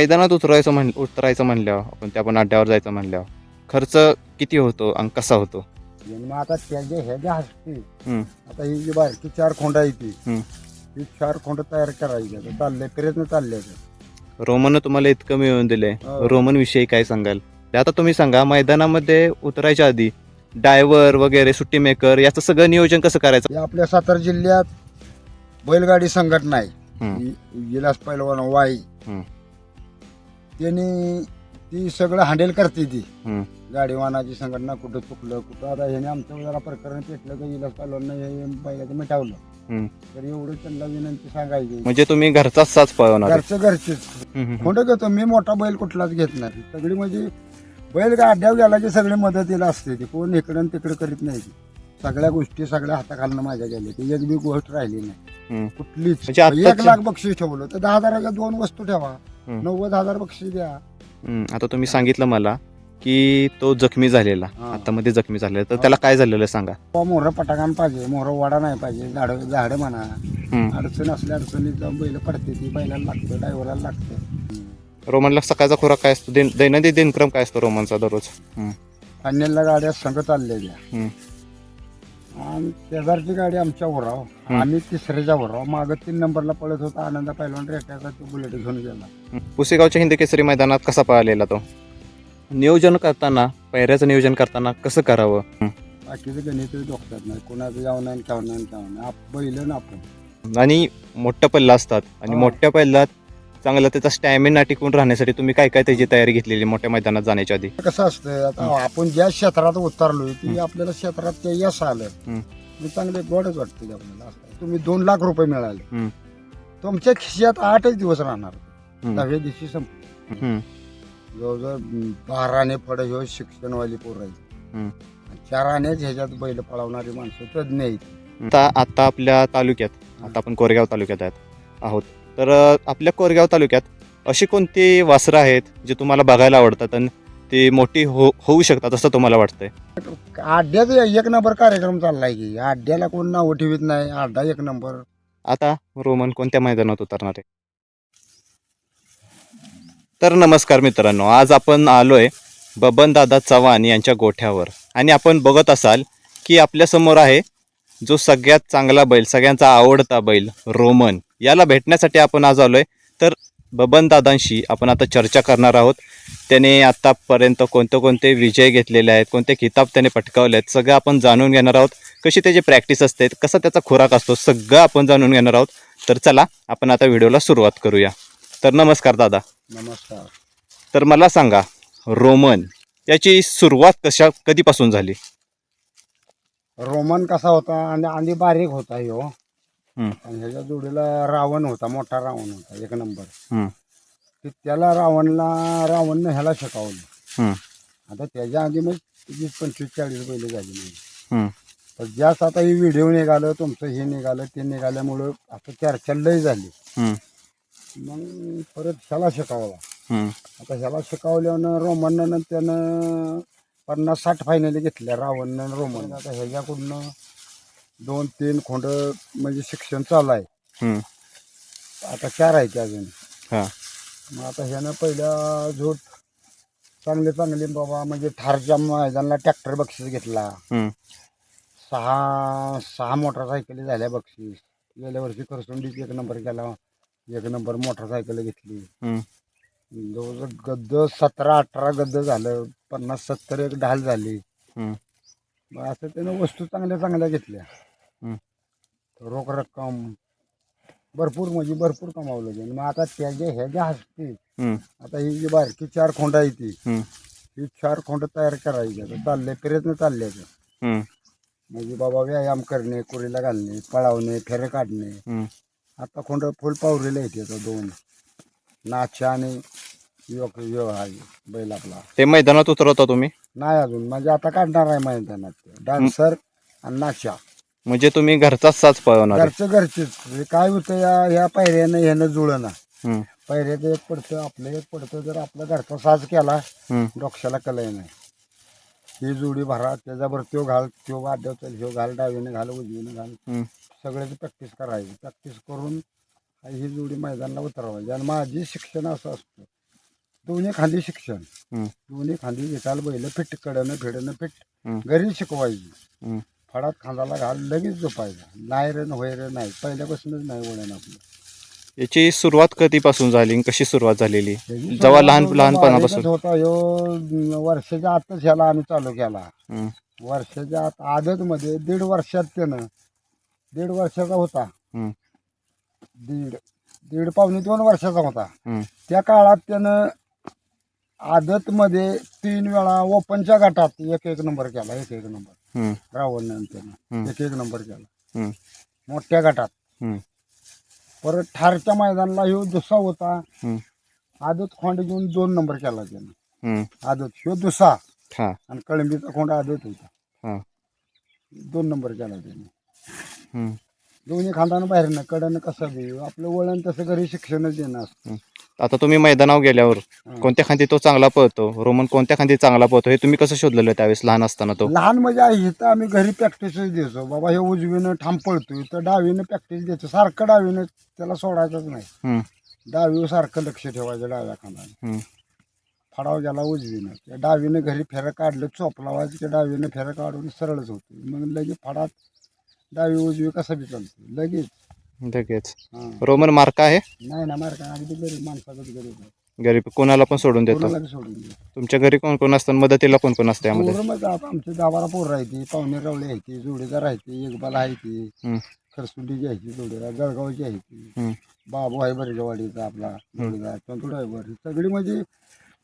मैदानात उतरायचं म्हण उतरायचं म्हणल्यावर आपण त्या पण अड्ड्यावर जायचं म्हणल्यावर खर्च किती होतो आणि कसा होतो आणि मग आता हे जे हम्म. आता ही जी बारकी चार खोंड आहे ती हम्म. ही चार खोंड तयार करायची आता चाललंय प्रयत्न चालले रोमननं तुम्हाला इतकं मिळवून दिलंय हो. रोमन विषयी काय सांगाल आता तुम्ही सांगा मैदानामध्ये उतरायच्या आधी डायव्हर वगैरे सुट्टी मेकर याचं सगळं नियोजन कसं करायचं हे आपल्या सातारा जिल्ह्यात बैलगाडी संघटना आहे हम्म. ही विलास पैलवान वाई हम्म. त्यांनी ती सगळं हँडल करते ती. हम्म. गाडी वाहनाची संघटना कुठं चुकलं कुठं आता ह्याने आमचं जरा प्रकरण पेटलं तर विलास पैलवान हे बैलाचं मिटावलं. हम्म. तर एवढं त्यांना विनंती सांगायची. म्हणजे तुम्ही घरचाच साच पळवणार घरचं घरचेच. हम्म, हम्म, खोटं घेतो मी मोठा बैल कुठलाच घेत नाही. सगळी म्हणजे बैल का अड्ड्यावर गेला की सगळी मदतीला असते ती. कोण इकडं आणि तिकडं करीत नाही ती. सगळ्या गोष्टी सगळ्या हाताखालनं माझ्या गेल्या ती. एक बी गोष्ट राहिली नाही. हम्म. कुठलीच. म्हणजे एक लाख बक्षीस ठेवलं. तर दहा हजाराच्या दोन वस्तू ठेवा. हम्म. नव्वद हजार बक्षीस द्या. हम्म, आता तुम्ही सांगितलं मला की तो जखमी झालेला. हा. आता मध्ये जखमी झालेला. तर त्याला काय झालेलं सांगा. मोहर पटाकान पाहिजे मोहर वाडा नाही पाहिजे झाड झाडं म्हणा. हम्म. अडचण असल्या अडचणीत जाऊन बैल पडते ती बैलाला लागतं ड्रायव्हरला लागतं. रोमनला सकाळचा खुराक काय असतो? दिन- दैनंदिन दिनक्रम काय असतो रोमनचा दररोज? हम्म, फायनलला गाड्या संघ चाललेल्या हम्म, आणि शेजारची गाडी आमच्या हम्म. आम्ही तिसऱ्याच्या वराव मागं तीन नंबरला पळत होता. आनंद पहिलवान रेट्याचा तो बुलेट घेऊन गेला. पुसेगावच्या हिंदी केसरी मैदानात कसा पळालेला तो? नियोजन करताना पैऱ्याचं नियोजन करताना कसं करावं. बाकीचं गणित डोक्यात नाही. कोणाचं जाऊ नाही खेळणं नाही खेळणं नाही आप बैल ना आपण. आणि मोठ्या पल्ला असतात. आणि हा. मोठ्या पल्ल्यात चांगला त्याचा स्टॅमिना टिकून राहण्यासाठी तुम्ही काय काय त्याची तयारी घेतलेली मोठ्या मैदानात जाण्याच्या आधी? कसं असतं आता आपण ज्या क्षेत्रात उतरलोय ती आपल्याला क्षेत्रात ते यश आलं. हम्म. मी चांगले गोडच वाटते ते आपल्याला. असं. तुम्ही दोन लाख रुपये मिळाले. हम्म. तुमच्या खिशात आठच दिवस राहणार. हम्म. दहाव्या दिवशी संप हम्म, जवळजवळ बाराने फड ह्यो शिक्षणवाली पोरं हम्म. आहेत. चार आण्याच ह्याच्यात बैल पळवणारी माणसं तज्ज्ञ आहेत. आता आता आपल्या तालुक्यात आता आपण कोरेगाव तालुक्यात आहेत आहोत. तर आपल्या कोरेगाव तालुक्यात अशी कोणती वासरं आहेत जे तुम्हाला बघायला आवडतात आणि ती मोठी हो होऊ शकतात असं तुम्हाला वाटतंय? अड्ड्यात एक नंबर कार्यक्रम चाललाय की. अड्ड्याला कोण नाव ठेवीत नाही. अड्डा एक नंबर. आता रोमन कोणत्या मैदानात उतरणार आहे? तर नमस्कार मित्रांनो. आज आपण आलोय बबनदादा चव्हाण यांच्या गोठ्यावर. आणि आपण बघत असाल की आपल्यासमोर आहे जो सगळ्यात चांगला बैल सगळ्यांचा आवडता बैल रोमन याला भेटण्यासाठी आपण आज आलोय. तर बबनदादांशी आपण आता चर्चा करणार आहोत. त्याने आत्तापर्यंत कोणते कोणते विजय घेतलेले आहेत कोणते किताब त्याने पटकावले आहेत सगळं आपण जाणून घेणार आहोत. कशी त्याची प्रॅक्टिस असते कसा त्याचा खुराक असतो सगळं आपण जाणून घेणार आहोत. तर चला आपण आता व्हिडिओला सुरुवात करूया. तर नमस्कार दादा. नमस्कार. तर मला सांगा रोमन याची सुरुवात कशा कधीपासून झाली? रोमन कसा होता आणि आणि बारीक होता ह्यो. हम्म. आणि ह्याच्या जोडीला रावण होता मोठा रावण होता एक नंबर. हम्म, की त्याला रावणला रावणनं ह्याला शिकवलं. हम्म, आता त्याच्या आधी मग वीस पंचवीस चाळीस बैल झाली नाही. हम्म, तर जास्त आता ही व्हिडिओ निघालं तुमचं हे निघालं ते निघाल्यामुळं आता चर्चा लय झाली. हम्म, मग परत ह्याला शिकवला. हम्म, आता ह्याला शिकवल्यानं रोमननं त्यानं पन्नास साठ फायनली घेतल्या रावणनं रोमन आता ह्याच्याकडनं दोन तीन खोंड म्हणजे शिक्षण चालू आहे. हम्म, आता चार आहे ते अजून. हा, मग आता ह्यानं पहिल्या झोट चांगले चांगले बाबा म्हणजे ठारच्या मैदानाला ट्रॅक्टर बक्षीस घेतला. हम्म, सहा सहा मोटरसायकली झाल्या बक्षीस. गेल्या वर्षी करसुंडीत एक नंबर केला. एक नंबर मोटरसायकल घेतली. हम्म, जवळजवळ गद्द सतरा अठरा गद्द झालं. पन्नास सत्तर एक ढाल झाली. हम्म, मग असं त्यानं वस्तू चांगल्या चांगल्या घेतल्या. हम्म. रोख रक्कम भरपूर म्हणजे भरपूर कमावलं त्याने मग आता त्याचे हे ज्या हसते हम्म, आता ही जी बारकी चार खोंड आहे ती हम्म, ही चार खोंड तयार करायची आता. चालले प्रयत्न चालले आता. हम्म, म्हणजे बाबा व्यायाम करणे कुरीला घालणे पळावणे फेरे काढणे. हम्म. आता खोंड फुल पावरीला येते आता दोन. नाच्या आणि योग बैल आपला. ते मैदानात उतरवता तुम्ही? नाही अजून म्हणजे आता काढणार आहे मैदानात डान्सर आणि नाच्या म्हणजे तुम्ही घरचाच साच पळवणार. घरचं घरचेच. हे काय होतं या ह्या पायऱ्यानं ह्यानं जुळना हम्म, पायऱ्याचं एक पडतं आपलं एक पडतं. जर आपला घरचा साज केला हम्म, डोक्याला कलय नाही. ही जोडी भरा त्याच्यावर त्यो घाल त्यो वाद्य चल ह्यो घाल डावीने घाल उजवीने घाल. हम्म, सगळ्याची प्रॅक्टिस करायची. प्रॅक्टिस करून ही जोडी मैदानाला उतरवायची. आणि माझी शिक्षण असं असतं. दोन्ही खांदी शिक्षण हम्म. दोन्ही खांदी विकायला बैल फिट कडनं फिडणं फिट हम्म. घरी शिकवायची. फडात खांदाला घाल लगेच झोपायचा नाही रे होय रे नाही पहिल्यापासूनच नाही वळण आपलं याची सुरुवात कधीपासून झाली आणि कशी सुरुवात झालेली त्याची जेव्हा लहान सुरुवात लहानपणापासून बारीकच होता ह्यो वर्षाच्या आतच ह्याला आम्ही चालू केला हम्म. वर्षाच्या आत आदत मध्ये दीड वर्षात त्यानं दीड वर्षाचा होता हम्म. दीड दीड पावणे दोन वर्षाचा होता हम्म. त्या काळात त्यानं आदत मध्ये तीन वेळा ओपनच्या गटात एक एक नंबर केला एक एक नंबर हम्म. रावण. त्यानं एक एक नंबर केला हम्म. मोठ्या गटात हम्म. परत ठारच्या मैदानाला ह्यो दुसरा होता हम्म. आदत खोंड घेऊन दोन नंबर केला त्यानं हम्म. आदत ह्यो दुसरा हा आणि कळंबीचा खोंड आदत होता हा दोन नंबर केला त्याने हम्म. दोन्ही खांदानं बाहेरनं कडनं कसं बी आपलं वळण तसं घरी शिक्षणच देणं असतं. आता तुम्ही मैदानावर गेल्यावर. कोणत्या खांदी तो चांगला पळतो? रोमन कोणत्या खांदी चांगला पळतो? हे तुम्ही कसं शोधलेलं त्यावेळेस लहान असताना तो? लहान म्हणजे आहे इथं आम्ही घरी प्रॅक्टिसच देतो. बाबा हे उजवीनं ठाम पळतोय तर डावीनं प्रॅक्टिस देतो. सारखं डावीनं त्याला सोडायचंच नाही. हम्म. डावीवर सारखं लक्ष ठेवायचं डाव्या खांदाने. हम्म. फडाव गेला उजवीनं त्या डावीनं घरी फेरं काढलं चोप लावायचं की डावीनं फेरं काढून सरळच होतं मग लगेच फडात डावी उजवी कसं बी चालतो लगेच. लगेच. हां. रोमन मार्का आहे? नाही ना मार का अगदी गरीब माणसाचाच गरीब आहे. गरीब. कोणाला पण सोडून देतो. कोणाला बी सोडून दे तुमच्या घरी कोण कोण असतं? मदतीला कोण कोण असतं यामध्ये? पोरं मग आता आमची दाबारा पोरं आहे ती पाहुणे रवळे आहे ती जोडीदार आहे ती एकबाला आहे ती. हम्म. खरसुंडीची आहे ती जोडीदार जळगावची आहे ती. हम्म. बाबू आहे बरेजवाडीचा आपला जोडीदार चंदूड आहे बरं सगळी म्हणजे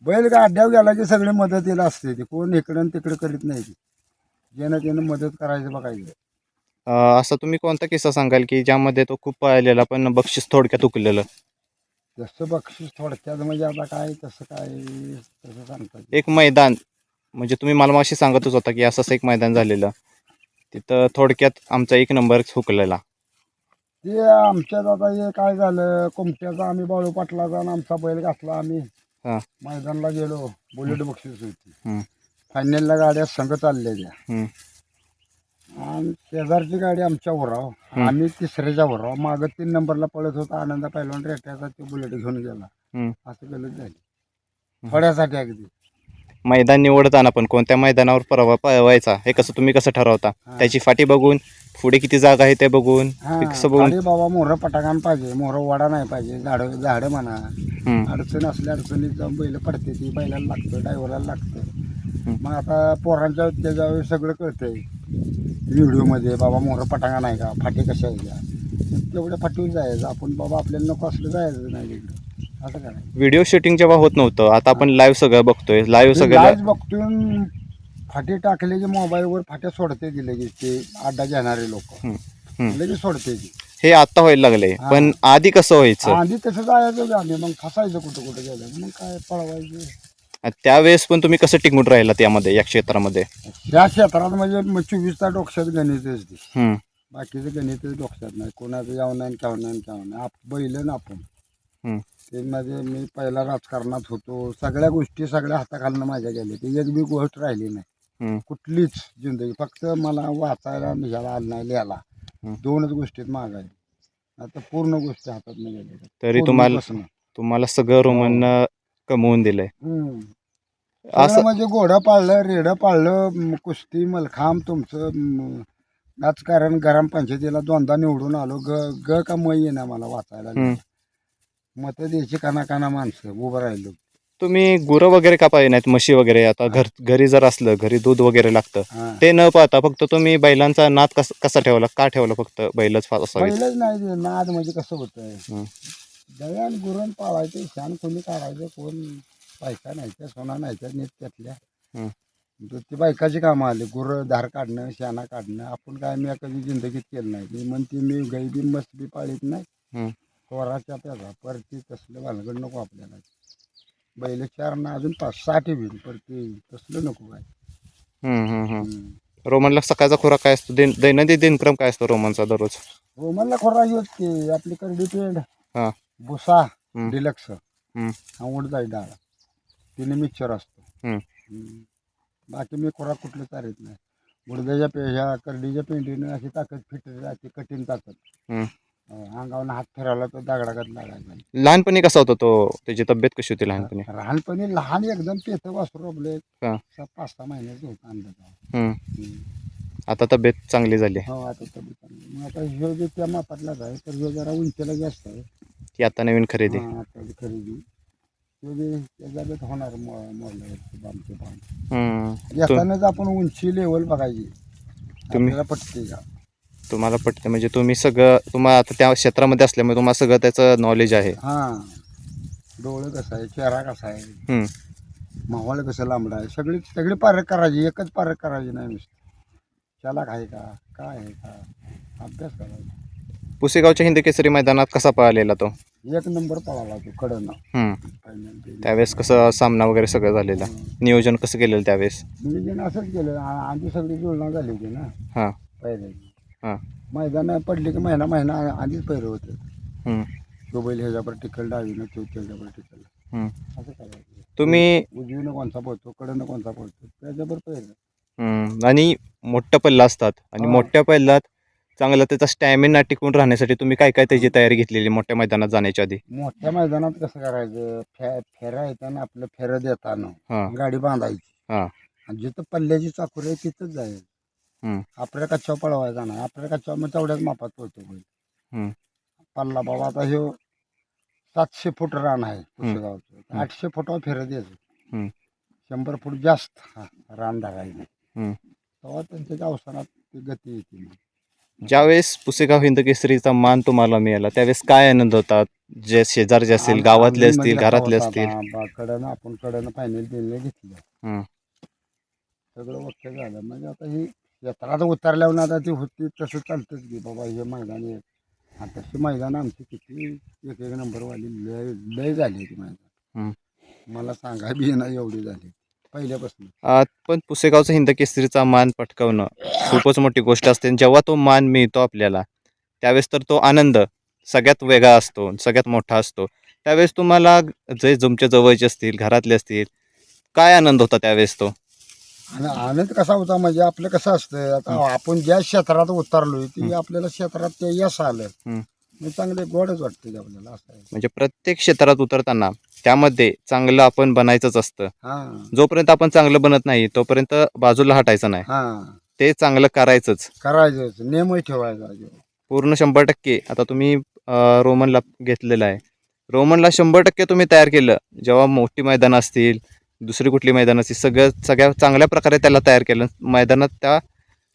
बैल का अड्ड्यावर गेला की सगळी मदतीला असते ती. कोण इकडं आणि तिकडं करीत नाही ती. ज्यानं त्यानं मदत करायचं बघायचं. असा तुम्ही कोणता किस्सा सांगाल की ज्यामध्ये तो खूप पळालेला पण बक्षीस थोडक्यात उकलेलं जसं बक्षीस थोडक्यात म्हणजे आता काय तसं काय तसं सांगतात एक मैदान म्हणजे तुम्ही मला माशी सांगतच होता की असं असं एक मैदान झालेलं तिथं थोडक्यात आमचा एक नंबर हुकलेला ते आमच्यात आता हे काय झालं कोमट्याचा आम्ही बाळू पाटलाचा आणि आमचा बैल घातला आम्ही हा. मैदानला गेलो बुलेट बक्षीस होती हम्म. फायनलला गाड्या संघ चाललेल्या हम्म. आणि शेजारची गाडी आमच्या वराव. आम्ही तिसऱ्याच्या वराव. मागं तीन नंबरला पळत होता. आनंदा पहिलवान रेट्याचा ते बुलेट घेऊन गेला. असं गलत झाली. थोड्यासाठी अगदी. मैदान निवडताना पण कोणत्या मैदानावर परवा पळवायचा हे कसं तुम्ही कसं ठरवता. त्याची फाटी बघून पुढे किती जागा आहे ते बघून कसं बघून? बाबा मोहरं पटाकान पाहिजे मोहरं वडा नाही पाहिजे झाडं झाडं म्हणा. अडचण असल्या अडचणीत जाऊन बैल पडते ती बैलाला लागतं ड्रायव्हरला लागतं. मग आता पोरांच्या त्याच्यावर सगळं कळतंय. व्हिडिओमध्ये बाबा मोहरं पटांगा नाही का? फाटे कशा आहे का? तेवढ्या फाटीवर जायचं. आपण बाबा आपल्याला नको असलं जायचं नाही तिकडं. असं काय व्हिडिओ शूटिंग जेव्हा होत नव्हतं आता आपण लाईव्ह सगळं बघतोय. लाईव्ह सगळं लाईव्ह बघतून फाटे टाकले की मोबाईलवर फाट्या सोडते ती लगेच. ते अड्डा घेणारे लोक. हम्म. लगेच सोडते ती. हे आता व्हायला लागले. पण आधी कसं व्हायचं? आधी तसं जायचं आम्ही मग फसायचं कुठं कुठं गेलं मग काय पळवायचं? आणि त्यावेळेस पण तुम्ही कसं टिकून राहिला त्यामध्ये या क्षेत्रामध्ये? या क्षेत्रात म्हणजे मग चोवीस तास डोक्यात गणितच ते. हम्म. बाकीचं गणितच डोक्यात नाही. कोणाचं यावं नाही केव्हा नाही केव्हा नाही आप बैल ना आपण. हम्म. ते मध्ये मी पहिला राजकारणात होतो. सगळ्या गोष्टी सगळ्या हाताखालनं माझ्या गेल्या. ती एक बी गोष्ट राहिली नाही. हम्म. कुठलीच जिंदगी. फक्त मला वाचायला ह्याला आलं नाही लिहायला. हम्म. दोनच गोष्टीत मागायला आता पूर्ण गोष्टी हातात नाही गेल्या. तरी तुम्हाला. तुम्हाला सगळं रोमन कमवून दिलंय. हम्म. असं सगळं म्हणजे घोडं पाळलं रेडं पाळलं म, कुस्ती मलखांब तुमचं म, राजकारण गरम पंचायतीला दोनदा निवडून आलो. ग ग का मै येईना मला वाचायला. हम्म. मत द्यायची काना काना माणसं उभं राहिलो. तुम्ही गुरं वगैरे का पाहिजे नाहीत? म्हशी वगैरे? आता घर घरी जर असलं घरी दूध वगैरे लागतं हा. ते न पाहता फक्त तुम्ही बैलांचा नाद कस कसा ठेवला? का ठेवला फक्त बैलच फा- असावी पहिलंच नाही नाद म्हणजे कसं होतंय? हम्म. दळण गुरण पाळायचं शान कोणी काढायचं कोण बायका नाहीच्या सोना नाहीच्या नीट त्यातल्या. तर ती बायकाची कामं आली गुरं धार काढणं शाना काढणं. आपण काय मी कधी जिंदगीत केलं नाही. मी म्हणते मी गाई बी मस्त बी पाळीत नाही. पोराच्या त्याचा परती तसलं भानगड नको आपल्याला. बैल चार ना अजून पाच सहा ठेवीन परती तसलं नको काय. हम्म, हम्म, हम्म. हम्म. रोमनला सकाळचा खुराक काय असतो? दिन दैनंदिन दिनक्रम काय असतो रोमनचा दररोज? हो म्हणलं खोरा येत की आपली करडी पेंड हा. भुसा हम्म. डिलक्स हम्म. हा उडदाची डाळ तिने मिक्सचर असतो हम्म. हम्म. बाकी मी खोराक कुठलं चालत नाही उडद्याच्या पे ह्या करडीच्या पेंडीनं अशी ताकद फिट राहते कठीण ताकद हम्म. अं, हात फिरावला तर दगडागत लागायचा लहानपणी कसा होता तो त्याची तब्येत कशी होती लहानपणी लहानपणी लहान एकदम पेत वासरू हा. पाच सहा महिन्याचं होतं अंदाज हम्म. आता तब्येत चांगली झाली हो आता तब्येत चांगली. मग आता ह्यो जे त्या मापातलाच आहे तर ह्यो जरा उंचीला जास्त आहे. ती आता नवीन खरेदी. हा, आता जी खरेदी. ह्यो जे त्याच्यात होणार मो- मोडल्यावरती बामचे बाम हम्म. येतानाच आपण उंची लेवल बघायची. तुम्ही- आपल्याला पटते का? तुम्हाला पटतं. म्हणजे तुम्ही सगळं तुम्हाला आता त्या क्षेत्रामध्ये असल्यामुळे तुम्हाला सगळं त्याचं नॉलेज आहे. हा. डोळं कसं आहे? चेहरा कसा आहे? हम्म. माहोल कसं लांबडा आहे? सगळी सगळी पारख करायची. एकच पारख करायची नाही नुसतं. चालाक आहे का? काय आहे का? अभ्यास करायचा. पुसेगावच्या हिंद केसरी मैदानात कसा पळालेला तो? एक नंबर पळाला तो कडनं हम्म. त्यावेळेस कसं सामना वगैरे सगळं झालेला? नियोजन कसं केलेलं त्यावेळेस? नियोजन असंच केलं आ- आधी सगळी जुळणा झाली होती ना. हां. पहिल्याची हां. मैदान पडली की महिना महिना आ- आधीच पहिरं होते. हम्म. तो बैल ह्याच्यावर टिकल डावीनं तो त्याच्यावर टिकल. हम्म. असं करायचं. तुम्ही उजवीनं कोणता पळतो कडनं कोणता पळतो त्याच्यावर हम्म. आणि मोठ्या पल्ला असतात. आणि हा. मोठ्या पल्ल्यात चांगला त्याचा स्टॅमिना टिकून राहण्यासाठी तुम्ही काय काय त्याची तयारी घेतलेली मोठ्या मैदानात जाण्याच्या आधी? मोठ्या मैदानात कसं करायचं? फे फेरा येताना आपलं फेरं देताना हां. गाडी बांधायची. हां. आणि जिथं पल्ल्याची चाकूर आहे तिथंच जायचं. हम्म. आपल्या कच्चा पळवायचा नाही आपल्या कच्चा मग तेवढ्याच मापात हम्म. पल्ला बाबा आता ह्यो सातशे फूट रान आहे. पुसेगावचं. आठशे फुटावर फेरत हम्म. द्यायचं शंभर फूट जास्त हा, रान धरायचं. हम्म. तेव्हा त्यांच्या अवसरात ती गती येते. मग. ज्यावेळेस पुसेगाव हिंद केसरीचा मान तुम्हाला मिळाला त्यावेळेस काय आनंद होता? जे शेजारचे असतील आम- गावातले आम्ही असतील घरातले असतील. आता बा- कडनं आपण कडनं फायनल दिले घेतलं. सगळं वक्य झालं. म्हणजे आता ही यात्रा तर उतरल्यावर आता ती होती तसं चालतंच की बाबा हे मैदान आहे. आणि तशी मैदान आमची किती एक एक नंबरवाली लय लय झाली ती मैदान. हम्म. मला सांगा बी ना एवढी झाली. पहिल्यापासून. आ, पण पुसेगावचा हिंद केसरीचा मान पटकावणं खूपच मोठी गोष्ट असते. आणि जेव्हा तो मान मिळतो आपल्याला त्यावेळेस तर तो आनंद सगळ्यात वेगळा असतो सगळ्यात मोठा असतो. त्यावेळेस तुम्हाला जे तुमच्या जवळचे असतील घरातले असतील काय आनंद होता त्यावेळेस तो? आणि आनंद कसा होता म्हणजे आपलं कसं असतं आता आपण ज्या क्षेत्रात उतरलोय ती आपल्याला क्षेत्रात ते यश आलं. मग चांगले गोडच वाटते ते आपल्याला असं आहे. म्हणजे प्रत्येक क्षेत्रात उतरताना त्यामध्ये चांगलं आपण बनायचंच असतं. हा. जोपर्यंत आपण चांगलं बनत नाही तोपर्यंत बाजूला हटायचं नाही. हा. ते चांगलं करायचंच. करायचं नेमही ठेवायचा पूर्ण शंभर टक्के. आता तुम्ही अं, रोमनला घेतलेलं आहे. रोमनला शंभर टक्के तुम्ही तयार केलं. जेव्हा मोठी मैदानं असतील दुसरी कुठली मैदानं असतील सगळं सगळ्या चांगल्या प्रकारे त्याला तयार केलं. मैदानात त्या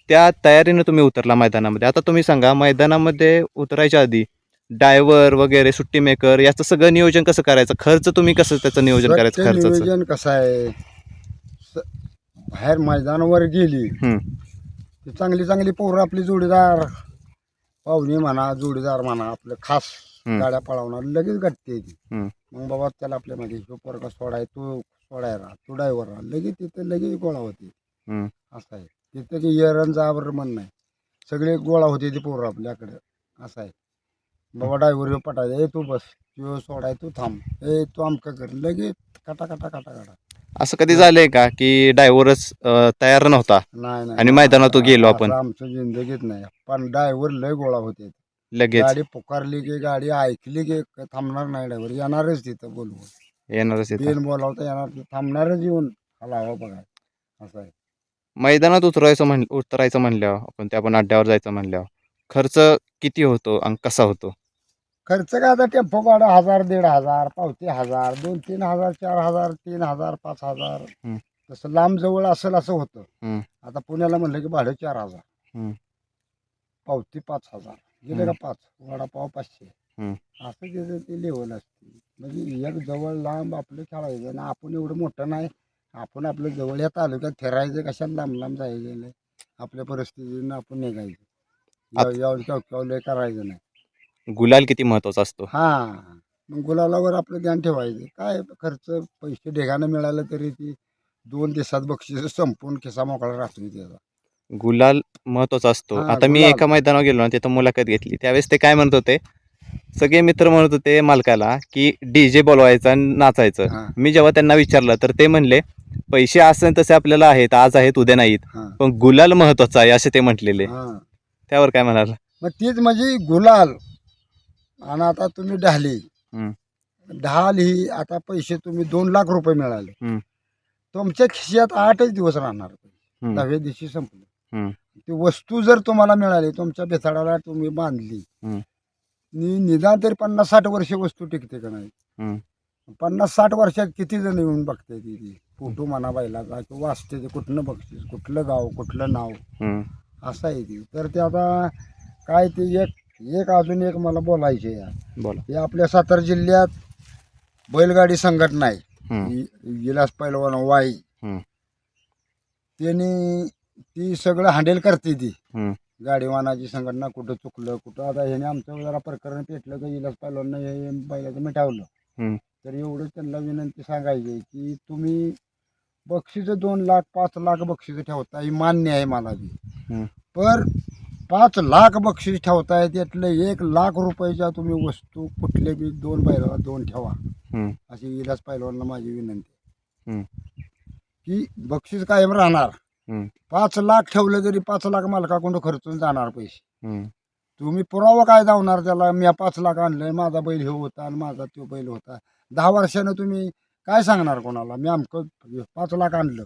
त्या तयारीनं तुम्ही उतरला मैदानामध्ये. आता तुम्ही सांगा मैदानामध्ये उतरायच्या आधी डायव्हर वगैरे सुट्टी मेकर याचं सगळं नियोजन कसं करायचं? खर्च तुम्ही कसं त्याचं नियोजन करायचं खर्चाचं? नियोजन कसं आहे? स- बाहेर मैदानावर गेली हम्म, चांगली चांगली पोरं आपली जोडीदार पाहुणे म्हणा जोडीदार म्हणा आपलं खास हम्म. गाड्या पळवणार लगेच गटते ती. हम्म. मग बाबा त्याला आपल्या मध्ये तो पोरगा सोडाय तो सोडायला तो ड्रायव्हर राहा. लगेच तिथे लगेच गोळा होते. हम्म. असं आहे. तिथे की येरण जाबर म्हण नाही सगळे गोळा होते ती पोरं आपल्याकडे. असं आहे. बाबा ड्रायव्हर पटायचा ए तू बस. तू सोडाय तू थांब. ए तू आमका कर. लगेच काटा काटा काटा काटा. असं कधी झालंय का की डायव्हरच तयार नव्हता? नाही नाही. आणि मैदानात गेलो आपण. आमचं जिंदगीत नाही. पण ड्रायव्हर लय गोळा होते. लगेच. गाडी पुकारली की गाडी ऐकली की थांबणार नाही ड्रायव्हर येणारच तिथं बोलवून. येणारच येतं बिन बोलावता येणार ते थांबणारच येऊन हलावा बघा. असं आहे. मैदानात उतरायचं म्हण उतरायचं म्हणल्यावर आपण त्या आपण अड्ड्यावर जायचं म्हणल्यावर खर्च किती होतो आणि कसा होतो? खर्च काय आता टेम्पो भाडं हजार दीड हजार पावती हजार दोन तीन हजार चार हजार तीन हजार पाच हजार. हम्म. तसं लांब जवळ असेल असं होतं. हम्म. आता पुण्याला म्हणलं की भाडं चार हजार. हम्म. पावती पाच हजार. गेले का पाच? वडापाव पाचशे. हम्म. असं गेलं ते लेवल असते. म्हणजे एक जवळ लांब आपलं खेळायचं आणि आपण एवढं मोठं नाही. आपण आपलं जवळ या तालुक्यात फिरायचं कशाला लांब लांब जायचं नाही. आपल्या परिस्थितीनं आपण निघायचं. आत- करायचं नाही. गुलाल किती महत्त्वाचा असतो? हा. मग गुलालावर आपलं ध्यान ठेवायचं. काय खर्च पैसे ढेगानं मिळालं तरी ती दोन दिवसात बक्षीस संपून खिसा मोकळा राहतो त्याचा गुलाल महत्त्वाचा असतो. हा, आता मी गुलाल. एका मैदानावर गेलो ना तिथं मुलाखत घेतली. त्यावेळेस ते काय म्हणत होते? सगळे मित्र म्हणत होते मालकाला की डीजे बोलवायचं आणि नाचायचं. हा. मी जेव्हा त्यांना विचारलं तर ते म्हणले पैसे असेल तसे आपल्याला आहेत आज आहेत उद्या नाहीत. हा. पण गुलाल महत्त्वाचा आहे असे ते म्हटलेले. हा. त्यावर काय म्हणाल? मग तीच म्हणजे गुलाल. आणि आता तुम्ही ढाली हम्म. ढाल ही आता पैसे तुम्ही दोन लाख रुपये मिळाले हम्म. तुमच्या खिशात आठच दिवस राहणार हम्म. दहाव्या दिवशी संपलं हम्म. ती वस्तू जर तुम्हाला मिळाली तुमच्या बेसाडाला तुम्ही बांधली हम्म. नि निदान तरी पन्नास साठ वर्ष वस्तू टिकते का नाही हम्म. पन्नास साठ वर्षात किती जण येऊन बघते ती ती फोटो म्हणा बैलाचा किंवा वाचते ते कुठलं बक्षीस कुठलं गाव कुठलं नाव हम्म. असं आहे ती तर ते आता काय ते एक एक अजून एक मला बोलायचे बोला हे आपल्या सातारा जिल्ह्यात बैलगाडी संघटना आहे विलास पैलवान वाई. त्यांनी ती सगळं हँडल करते ती. गाडीवानाची संघटना कुठं चुकलं कुठं आता ह्याने आमचं जरा प्रकरण पेटलं तर विलास पैलवान हे बैलाचं मिटावलं. तर एवढं त्यांना विनंती सांगायची की तुम्ही बक्षीस दोन लाख पाच लाख बक्षीस ठेवता हे मान्य आहे मला बी हम्म. पर पाच लाख बक्षीस ठेवताय त्यातलं एक लाख रुपयाच्या तुम्ही वस्तू कुठले बी दोन बैलाला दोन ठेवा हम्म. अशी विलास पैलवानला माझी विनंती. हम्म. की बक्षीस कायम राहणार हम्म. पाच लाख ठेवलं तरी पाच लाख मालकाकडून खर्चून जाणार पैसे हम्म. तुम्ही पुरावा काय धावणार त्याला मी पाच लाख आणलंय माझा बैल हे होता आणि माझा तो बैल होता दहा वर्षानं तुम्ही काय सांगणार कोणाला मी आमकं पाच लाख आणलं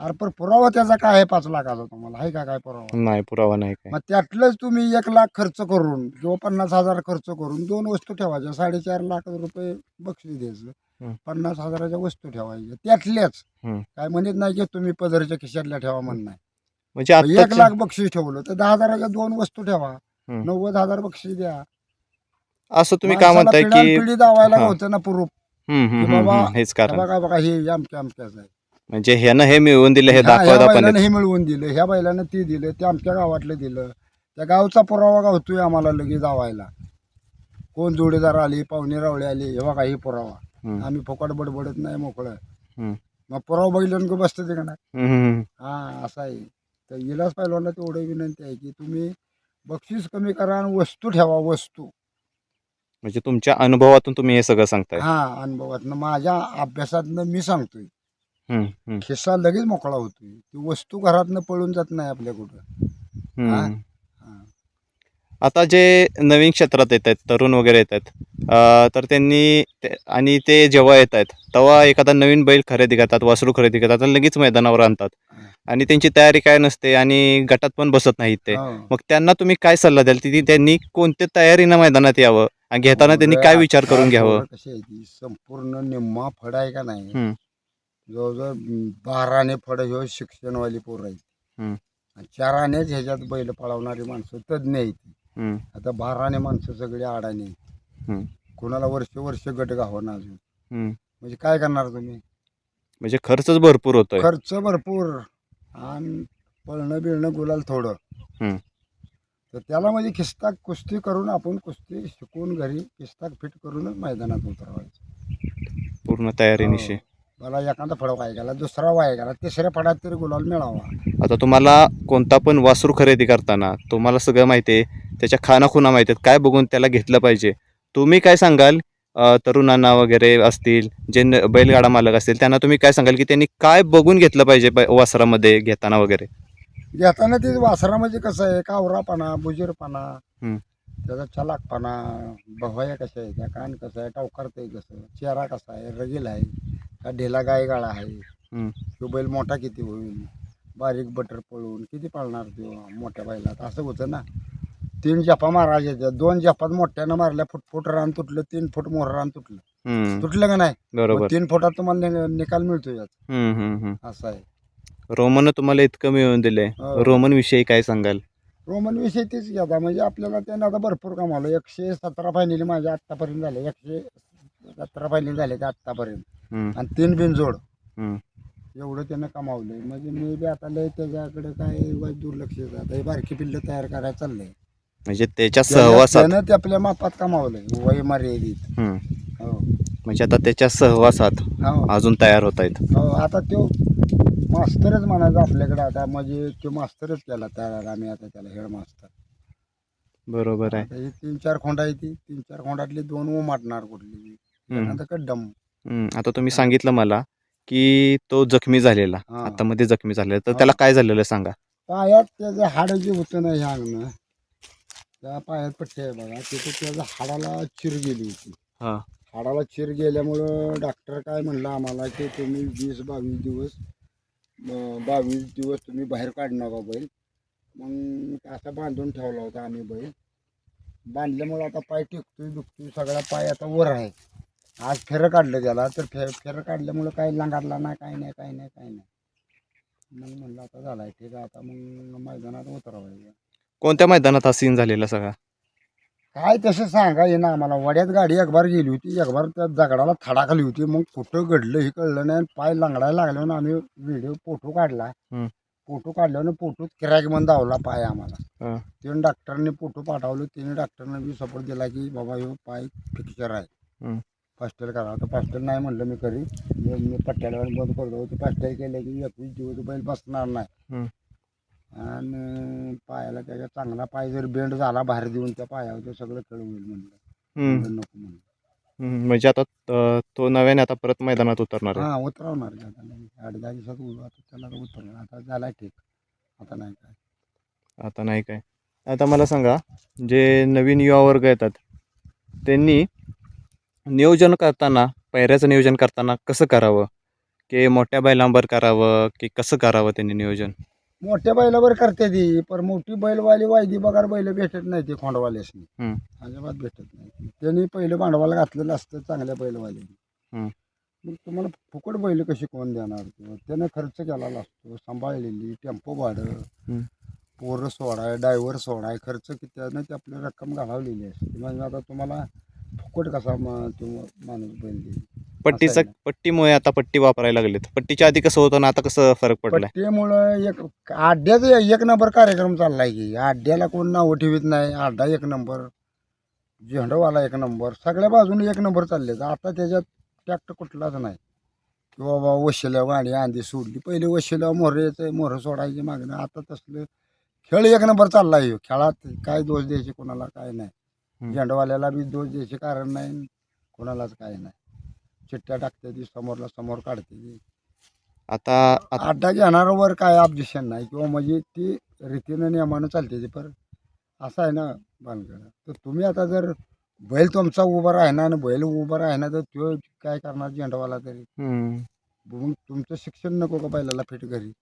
अरे पण पुरावा त्याचा काय आहे? पाच लाखाचा तुम्हाला. आहे का काय पुरावा? नाही पुरावा नाही काय. मग त्यातलंच तुम्ही एक लाख खर्च करून किंवा पन्नास हजार खर्च करून दोन वस्तू ठेवायच्या. साडेचार लाख रुपये बक्षीस द्यायचं. हं. पन्नास हजाराच्या वस्तू ठेवायच्या. त्यातल्याच. हं. काय म्हणत नाही की तुम्ही पदरच्या खिशातल्या ठेवा म्हणजे नाही. एक आता लाख बक्षीस ठेवलं तर दहा हजाराच्या दोन वस्तू ठेवा. हं. नव्वद हजार बक्षीस द्या. असं तुम्ही काय माणसाला म्हणताय की पिढ्यानपिढी दावायला हा. होतं ना पुरूप. हम्म, हम्म, की हम्म, बाबा, हम्म, हेच कारण. बघा बघा हे अमक्या अमक्याच आहे. म्हणजे ह्यानं हे मिळवून दिलं हे ह्या- ह्या दाखवत आपण बैलानं हे मिळवून दिलं ह्या बैलानं ते दिलं ते आमच्या गावातलं दिलं. त्या गावचा पुरावा गावतोय आम्हाला लगेच जावायला. कोण जोडीदार आली पाहुणे रावळे आली हे बघा हे पुरावा. आम्ही फुकट बडबडत नाही मोकळं. हम्म. मग पुरावा बघितलं की बसतं ते का नाही? हम्म, हम्म, हा असं आहे. तर इलाज पहिलवानला तेवढं विनंती आहे की तुम्ही बक्षीस कमी करा आणि वस्तू ठेवा वस्तू. म्हणजे तुमच्या अनुभवातून तुम्ही हे सगळं सांगताय. हा अनुभवातनं माझ्या अभ्यासातनं मी सांगतोय. खिस्सा लगेच मोकळा होतोय. ती वस्तू घरातनं पळून जात नाही आपल्या कुठं. हम्म. हा. हा. आता जे नवीन क्षेत्रात येत आहेत तरुण वगैरे येत आहेत तर त्यांनी ते- आणि ते जेव्हा येत आहेत तेव्हा एखादा नवीन बैल खरेदी करतात वासरू खरेदी करतात आणि लगेच मैदानावर आणतात. आणि त्यांची तयारी काय नसते आणि गटात पण बसत नाहीत ते. हो. मग त्यांना तुम्ही काय सल्ला द्याल? ती त्यांनी कोणत्या तयारीनं मैदानात यावं? आणि घेताना त्यांनी काय विचार करून घ्यावं? कशी आहे ती? संपूर्ण निम्मा फड आहे का नाही? हम्म. जवळजवळ बाराने फड ह्यो शिक्षणवाली पोरं आहेत. हम्म. आणि चारानेच ह्याच्यात बैल पळवणारी माणसं तज्ज्ञ आहेत हम्म, आता बाराने माणसं सगळी आडाने आहेत. हम्म, कोणाला वर्ष वर्ष गट गावना अजून हम्म. म्हणजे काय करणार तुम्ही? म्हणजे खर्चच भरपूर होतोय. खर्च भरपूर. आणि पळणं बिळणं गुलाल थोडं. हम्म. तर त्याला म्हणजे खिस्ताक कुस्ती करून आपण कुस्ती शिकून घरी खिस्ताक फिट करूनच मैदानात उतरवायचं. पूर्ण तयारीनिशी. हो. मला एखादा फळ वाया गेला दुसरा वाया गेला तिसऱ्या फळात तरी गुलाल मिळावा. आता तुम्हाला कोणता पण वासरू खरेदी करताना तुम्हाला सगळं माहिती आहे त्याच्या खानाखुणा माहिती आहेत काय बघून त्याला घेतलं पाहिजे. तुम्ही काय सांगाल? तरुणांना वगैरे असतील जे बैलगाडा मालक असतील त्यांना तुम्ही काय सांगाल की त्यांनी काय बघून घेतलं पाहिजे वासरामध्ये घेताना वगैरे? घेताना ते वासरामध्ये कसं आहे कावरापणा बुजीरपणा. त्याचा चलाकपणा भवाया कशा आहे त्या कान कसं आहे टावकारतंय कसं चेहरा कसा आहे रगील आहे का ढेला गायगाळा आहे? हम्म. तो बैल मोठा किती होईल? बारीक बटर पळून किती पाळणार तो मोठ्या बैलात? असं होतं ना. तीन जपा मारायचे दोन जपात मोठ्यानं मारल्या फुट फुट रान तुटलं तीन फूट मोर रान तुटलं. तुटलं का नाही? तीन फुटात तुम्हाला नि- निकाल मिळतो यात. असं आहे. रोमन तुम्हाला इतकं मिळवून दिलंय. हो. रोमन विषयी काय सांगाल? रोमन विषयी तेच घेता. म्हणजे आपल्याला त्यानं आता भरपूर कमावलं. एकशे सतरा फायनली माझ्या आत्तापर्यंत झाले. एकशे सतरा फायनल झाले ते आत्तापर्यंत. आणि तीन बिनजोड. एवढं त्यानं कमावलंय. म्हणजे मी बी आता लय त्याच्याकडे काय वाईट दुर्लक्ष. आता. हे बारकी पिल्लं तयार करायला चाललंय. म्हणजे त्याच्या सहवासात त्यानं ते आपल्या मापात कमावलंय. वय मर्यादित. हम्म, हो. म्हणजे आता त्याच्या सहवासात हो. अजून तयार होत आहेत. हो आता तो मास्तरच म्हणायचा आपल्याकडे आता. म्हणजे तो मास्तरच केला तयार आम्ही आता त्याला हेड मास्तर बरोबर आहे. आता ही तीन चार खोंड आहे ती. तीन चार खोंडातली दोन उमाटणार कुठली. हम्म. एखादं कड्डम. हम्म, आता तुम्ही सांगितलं मला की तो जखमी झालेला. हा. आता मध्ये जखमी झालेला. तर हा. त्याला काय झालेलं सांगा? पायात त्याचं हाड जे होतं ना ह्या अंगणं त्या पायात पट्टी आहे बघा. तिथे त्याच्या हाडाला चिर गेली होती. हा. हाडाला चिर गेल्यामुळं डॉक्टर काय म्हणलं आम्हाला की तुम्ही वीस बावीस दिवस अं, बावीस दिवस तुम्ही बाहेर काढू नका बैल. मग असा बांधून ठेवला होता आम्ही बैल. बांधल्यामुळं आता पाय टेकतोय दुखतोय सगळा पाय आता वर आहे. आज फेरं काढलं त्याला तर फे फेरं काढल्यामुळं काही लांगाडला नाही काही नाही काही नाही काही नाही मग म्हणलं आता झालाय ठीक आहे आता मग मैदानात उतरावायचं कोणत्या मैदानात हा सीन झालेला सगळा काय तसं सांगा ये ना आम्हाला वड्यात गाडी एकबार गेली होती एकबार त्या दगडाला थडाखाली होती मग कुठं घडलं हे कळलं नाही आणि पाय लांगडायला लागल्यानं आम्ही व्हिडिओ फोटो काढला हम्म. फोटो काढल्यानं फोटो क्रॅक बंद धावला पाय आम्हाला हा. तिने डॉक्टरने फोटो पाठवले तिने डॉक्टरने बी सपोर्ट दिला की बाबा ह्यो पाय फ्रॅक्चर आहे हम्म. फास्टर करा तर फास्टर नाही म्हणलं मी करी मी मी पट्ट्याला बंद करतो. ते फास्टर केलं की एकवीस दिवस बैल बसणार नाही. आणि पायाला त्याच्या चांगला पाय जर बेंड झाला बाहेर देऊन त्या पायावर ते सगळं कळ होईल म्हणलं. नको म्हणलं. म्हणजे आता तो नव्याने आता परत मैदानात उतरणार हा उतरवणार आता आठ दहा दिवसात आता त्याला आता उतरणार. आता झाला ठीक. आता नाही काय. आता नाही काय. आता मला सांगा जे नवीन युवा वर्ग येतात त्यांनी नियोजन करताना पैऱ्याचं नियोजन करताना कसं करावं? की मोठ्या बैलांवर करावं की कसं करावं त्यांनी नियोजन? मोठ्या बैलावर करते ती पण मोठी बैलवाली वायदी बघार बैल भेटत नाही ते खोंडवाल्यासनी. हम्म. अजिबात भेटत नाही. त्यांनी पहिलं भांडवल घातलेलं असतं चांगल्या बैलवाल्यानी हम्म. मग तुम्हाला फुकट बैल कशी कोण देणार? तो त्यानं खर्च केलेला असतो सांभाळलेली टेम्पो भाडं हम्म. पोरं सोडाय ड्रायव्हर सोडाय खर्च किती त्यानं ते आपली रक्कम घालवलेली असते म्हणजे आता तुम्हाला फुकट कसा म- तो माणूस देईल पट्टीचा आहे ना. पट्टीमुळे आता पट्टी वापरायला लागलेत. पट्टीच्या आधी कसं होतं ना आता कसं फरक पडलाय? पट्टीमुळं एक आड्याचा एक नंबर कार्यक्रम चाललाय की. आड्याला कोण नावं ठेवीत नाही. आड्डा एक नंबर झेंडवाला एक नंबर सगळ्या बाजूने एक नंबर चालले आता त्याच्यात ट्रॅक्टर कुठलाच नाही. की बाबा वशिल्या वाणी आंधी सोडली. पहिले वशिल्या मोहर यायचं मोहर सोडायची मागणं. आता तसलं खेळ एक नंबर चाललाय. ह्यो. खेळात काय दोष द्यायचे कोणाला? काय नाही. झेंडवाल्याला बी दोष द्यायचे कारण नाही कोणालाच काय नाही. चिठ्ठ्या टाकते ती समोरला समोर काढते ती. आता आता- अड्डा घेणाऱ्यावर काय ऑब्जेक्शन नाही किंवा म्हणजे ती रीतीनं नियमानं चालते ती पण असं आहे ना बांधकडं तर तुम्ही आता जर बैल तुमचा उभा राहणार आणि बैल उभा राहणार तर तो काय करणार झेंडावाला तरी? हम्म. मग तुमचं शिक्षण नको का बैलाला फिट घरी?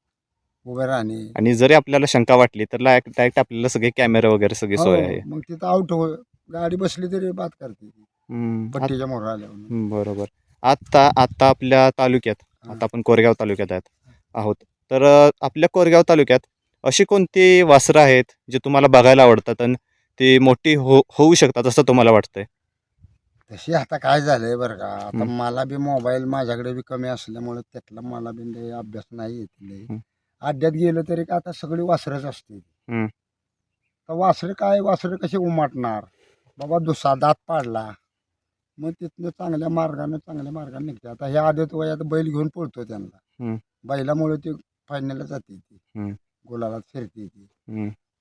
उभे राहणे. आणि जरी आपल्याला शंका वाटली तर डायरेक्ट आपल्याला सगळे कॅमेरे वगैरे सगळी सोय आहे. हो, मग तिथं आउट हो गाडी बसली तरी बात करते ती. हम्म. आत- पट्टीच्या मोहर आल्यावर हम्म, बरोबर. आता आता आपल्या तालुक्यात आता आपण कोरेगाव तालुक्यात आहेत आहोत. तर अ, आपल्या कोरेगाव तालुक्यात अशी कोणती वासरं आहेत जे तुम्हाला बघायला आवडतात आणि ती मोठी हो होऊ शकतात असं तुम्हाला वाटतंय? तशी आता काय झालंय बरं का? आता हम्म. मला बी मोबाईल माझ्याकडे बी कमी असल्यामुळे त्यातला मला बी लय अभ्यास नाही येत लय. हम्म. अड्ड्यात गेलं तरी का आता सगळी वासरच असते हम्म. तर वासरे काय? वासरे कसे उमाटणार? बाबा दुसरा दात पाडला. मग तिथनं चांगल्या मार्गानं चांगल्या मार्गाने निघते आता ह्या आदत वयात बैल घेऊन पळतो त्यांना. बैलामुळे ते फायनलला जाते ती. गुलाला फिरते ती.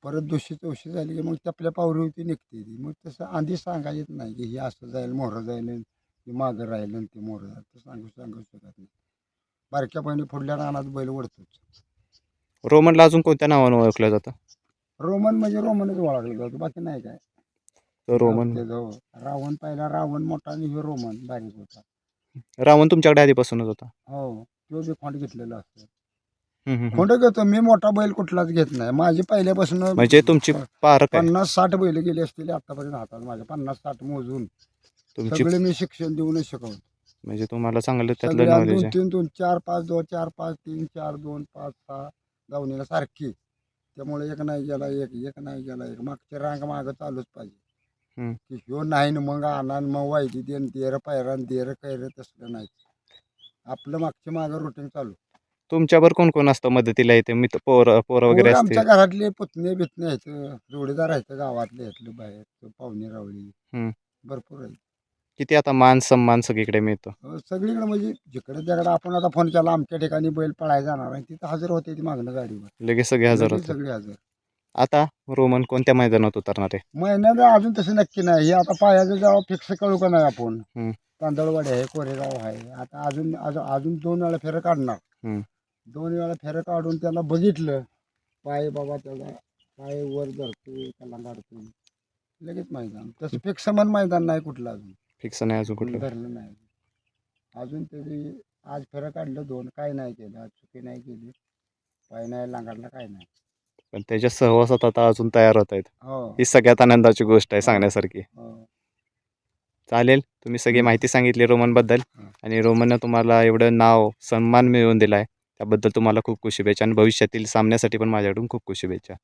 परत दुसरी चौशी झाली की मग आपल्या पावरीवरती निघते ती. मग तसं आधी सांगायचं येत नाही की हे असं जाईल मोहरं जाईल ते मागं राहील आणि ते मोहरं जाईल. तर सांगू सांगू शकत नाही. बारक्या पाणी पुढल्या रानात बैल ओढतोच. रोमनला अजून कोणत्या नावानं ओळखलं जातं? रोमन म्हणजे रोमनच ओळखलं जातं. बाकी नाही काय. तर रोमन रावण पहिला रावण मोठा आणि हे रोमन बारीक होता. रावण तुमच्याकडे आधीपासूनच होता. हो तो बी खोंड घेतलेला असतो. हम्म, हम्म, हम्म. खोंड घेतो मी मोठा बैल कुठलाच घेत नाही. माझी पहिल्यापासून म्हणजे तुमची आहे. पन्नास साठ बैल गेली असतील आतापर्यंत हातात माझ्या पन्नास साठ मोजून. तुमची सगळे मी शिक्षण देऊनच शिकवतो. म्हणजे तुम्हाला चांगलं त्यातलं नॉलेज दोन आहे. तीन दोन चार पाच दोन चार पाच तीन चार दोन पाच सहा दावणीला सारखी. त्यामुळे एक नाही गेला एक एक नाही गेला एक. मागच्या रांग मागं चालूच पाहिजे. की ह्यो नाही न मग आणा न मग वायदी देन देर पायरान देर कैर तसलं नाही. आपलं मागच्या मागं रुटीन चालू. तुमच्यावर कोण कोण असतं मदतीला येते मित्र पोर पोरं वगैरे पोरं असतील? आमच्या घरातले पुतणे बितणे आहेत जोडीदार आहेत गावातले आहेत बाहेर पाहुणे रावळी. भरपूर आहेत. किती आता मान सन्मान सगळीकडे मिळतो? अं, सगळीकडे म्हणजे जिकडे त्याकडे आपण आता फोन केला आमच्या ठिकाणी बैल पळायला जाणार आहे तिथं हजर होते ती मागणं गाडीवर. लगेच सगळे हजर लगेच होतात. सगळे हजर. आता रोमन कोणत्या मैदानात उतरणार आहे? महिन्यात अजून तसं नक्की नाही. हे आता पायाचं जेव्हा फिक्स कळू का नाही आपण? हम्म. तांदळवाडी आहे कोरेगाव आहे. आता अजून अजून अजून दोन वेळा फेरं काढणार. हम्म. दोन वेळा फेरं काढून त्याला बघितलं पाय बाबा त्याला पाय वर धरतो त्याला काढतो लगेच मैदान. तसं फिक्स मन मैदान नाही कुठलं अजून. फिक्स नाही अजून कुठलं. धरलं नाही. अजून तरी आज फेरं काढलं दोन. काय नाही केलं आज चुकी नाही केली. पाय नाही लांगाडला काय नाही. पण त्याच्या सहवासात आता अजून तयार होत आहेत. हो. ही सगळ्यात आनंदाची गोष्ट आहे सांगण्यासारखी. हो. चालेल तुम्ही सगळी माहिती सांगितली रोमनबद्दल हं. आणि रोमननं तुम्हाला एवढं नाव सन्मान मिळवून दिलाय. त्याबद्दल तुम्हाला खूप खूप शुभेच्छा आणि भविष्यातील सामन्यासाठी पण माझ्याकडून खूप खूप शुभेच्छा.